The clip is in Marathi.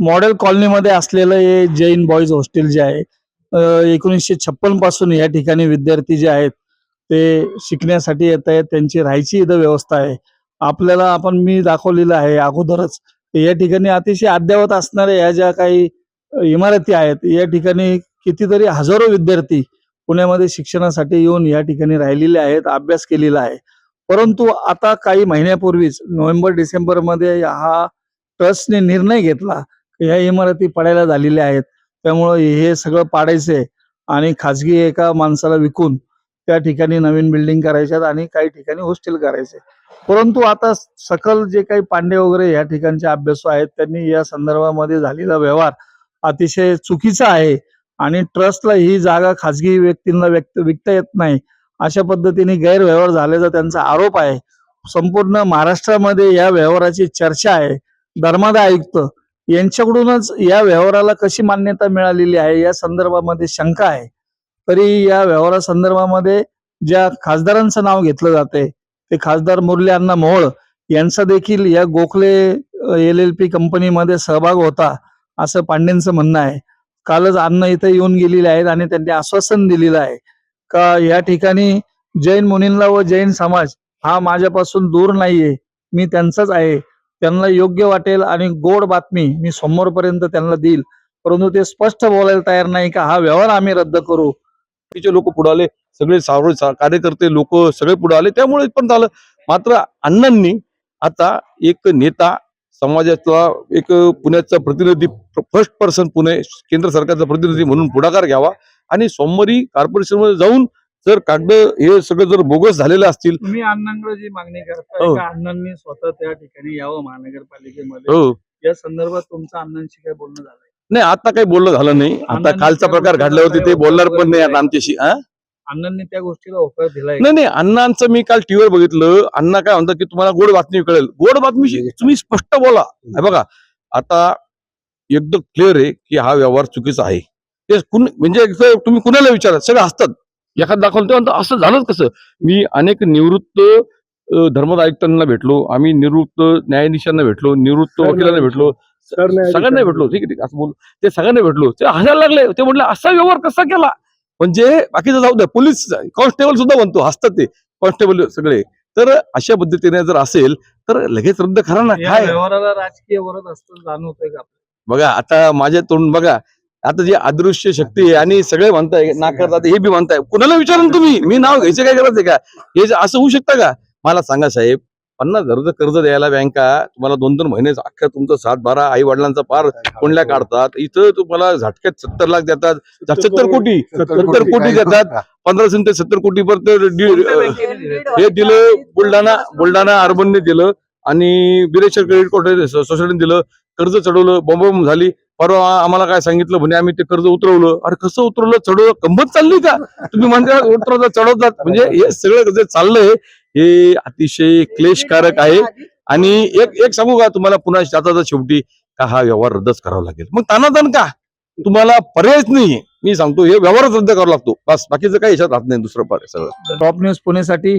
मॉडेल कॉलनीमध्ये असलेलं हे जैन बॉईज हॉस्टेल जे आहे एकोणीसशे छप्पनपासून या ठिकाणी विद्यार्थी जे आहेत ते शिकण्यासाठी येत आहेत. त्यांची राहायची इथं व्यवस्था आहे. आपल्याला आपण मी दाखवलेलं आहे अगोदरच या ठिकाणी अतिशय अद्ययावत असणाऱ्या या ज्या काही इमारती आहेत या ठिकाणी कितीतरी हजारो विद्यार्थी पुण्यामध्ये शिक्षणासाठी येऊन या ठिकाणी राहिलेले आहेत अभ्यास केलेला आहे. परंतु आता काही महिन्यापूर्वीच नोव्हेंबर डिसेंबरमध्ये हा ट्रस्टने निर्णय घेतला ह्या इमारती पडायला झालेल्या आहेत. त्यामुळं हे सगळं पाडायचंय आणि खाजगी एका माणसाला विकून त्या ठिकाणी नवीन बिल्डिंग करायच्यात आणि काही ठिकाणी हॉस्टेल करायचे परंतु आता सकल जे काही पांडे वगैरे या ठिकाणचे अभ्यासू आहेत त्यांनी या संदर्भामध्ये झालेला व्यवहार अतिशय चुकीचा आहे आणि ट्रस्टला ही जागा खाजगी व्यक्तींना व्यक्त विकता येत नाही. अशा पद्धतीने गैरव्यवहार झाल्याचा त्यांचा आरोप आहे. संपूर्ण महाराष्ट्रामध्ये या व्यवहाराची चर्चा आहे. धर्मादा आयुक्त यांच्याकडूनच या व्यवहाराला कशी मान्यता मिळालेली आहे या संदर्भामध्ये शंका आहे. तरी या व्यवहारासंदर्भामध्ये ज्या खासदारांचं नाव घेतलं जाते ते खासदार मुरली अण्णा मोहोळ यांचा देखील या गोखले एल एल पी कंपनीमध्ये सहभाग होता असं पांडेंचं म्हणणं आहे. कालच अण्णा इथे येऊन गेलेले आहेत आणि त्यांनी आश्वासन दिलेलं आहे. का या ठिकाणी जैन मुनींना व जैन समाज हा माझ्यापासून दूर नाहीये मी त्यांचाच आहे. त्यांना योग्य वाटेल आणि गोड बातमी मी समोरपर्यंत त्यांना देईल. परंतु ते स्पष्ट बोलायला तयार नाही का हा व्यवहार आम्ही रद्द करू. बाकीचे लोक पुढे आले सगळे सावळ कार्यकर्ते लोक सगळे पुढे आले त्यामुळे पण झालं. मात्र अण्णांनी आता एक नेता समाजातला एक पुण्याचा प्रतिनिधी फर्स्ट पर्सन पुणे केंद्र सरकारचा प्रतिनिधी म्हणून पुढाकार घ्यावा आणि सोमवारी कॉर्पोरेशनमध्ये जाऊन जर कागद हे सगळं जर बोगस झालेलं असतील तुम्ही अण्णांकडे जी मागणी करताय हो. का अण्णांनी स्वतः त्या ठिकाणी यावं महानगरपालिकेमध्ये. हो. या संदर्भात तुमचं अण्णांशी काय बोलणं झालंय? नाही आता काही बोलणं झालं नाही. आता कालचा प्रकार घडल्यावरती ते बोलणार पण नाही? आमच्याशी हा? अण्णांनी त्या गोष्टीला होकार दिलाय. का? नाही नाही अण्णांचं मी काल टीव्हीवर बघितलं. अण्णा काय म्हणतात की तुम्हाला गोड बातमी कळेल. गोड बातमी तुम्ही स्पष्ट बोला. हे बघा आता एकदम क्लिअर आहे की हा व्यवहार चुकीचा आहे. ते कुण म्हणजे तुम्ही कुणाला विचारा सगळे हसतात. एखादं दाखवलं ते म्हणतात असं झालंच कसं? मी अनेक निवृत्त अं, धर्मद आयुक्तांना भेटलो आम्ही निवृत्त न्यायाधीशांना भेटलो निवृत्त वकिलांना भेटलो सगळ्यांना भेटलो ठीक आहे असं बोल. ते सगळ्यांना भेटलो. ते हसायला लागले. ते म्हटलं असा व्यवहार कसा केला? म्हणजे बाकीचं जाऊ द्या पोलीस कॉन्स्टेबल सुद्धा म्हणतो हसतात ते कॉन्स्टेबल सगळे. तर अशा पद्धतीने जर असेल तर लगेच रद्द करा ना. काय? व्यवहाराला राजकीय वरद असतं जाणवतंय का बघा आता माझ्या तोंड बघा आता जी अदृश्य शक्ती आहे आणि सगळे म्हणताय नाकारतात हे बी म्हणताय. कुणाला विचारून तुम्ही? मी नाव घ्यायचं काय गरज आहे का? हे असं होऊ शकतं का? मला सांगा साहेब पन्नास हजाराचं कर्ज द्यायला बँका तुम्हाला दोन दोन महिने अख्ख्या तुमचं सात बारा आई वडिलांचा पार कोंडल्या काढतात. इथं तुम्हाला झटक्यात सत्तर लाख देतात. सत्तर कोटी. सत्तर कोटी. देतात पंधरा ते सत्तर कोटी पर्यंत हे दिलं बुलढाणा बुलढाणा अर्बनने दिलं आणि बिरेश्वर क्रेडिट कोर्ट सोसायटीने दिलं. कर्ज चढवलं बॉम्ब झाली. परवा आम्हाला काय सांगितलं म्हणे आम्ही ते कर्ज उतरवलं. अरे कसं उतरवलं? चढवलं गंमत चालली का? तुम्ही म्हणता उतरवतात चढवतात म्हणजे हे सगळं जे चाललंय हे अतिशय क्लेशकारक आहे. आणि एक एक सांगू का तुम्हाला पुन्हा जाता शेवटी का हा व्यवहार रद्दच करावा लागेल? मग तानातान का? तुम्हाला पर्यायच नाहीये. मी सांगतो हे व्यवहारच रद्द करावा लागतो. बस बाकीचं काही याच्यात राहत नाही दुसरं पर्याय सगळं. टॉप न्यूज पुण्यासाठी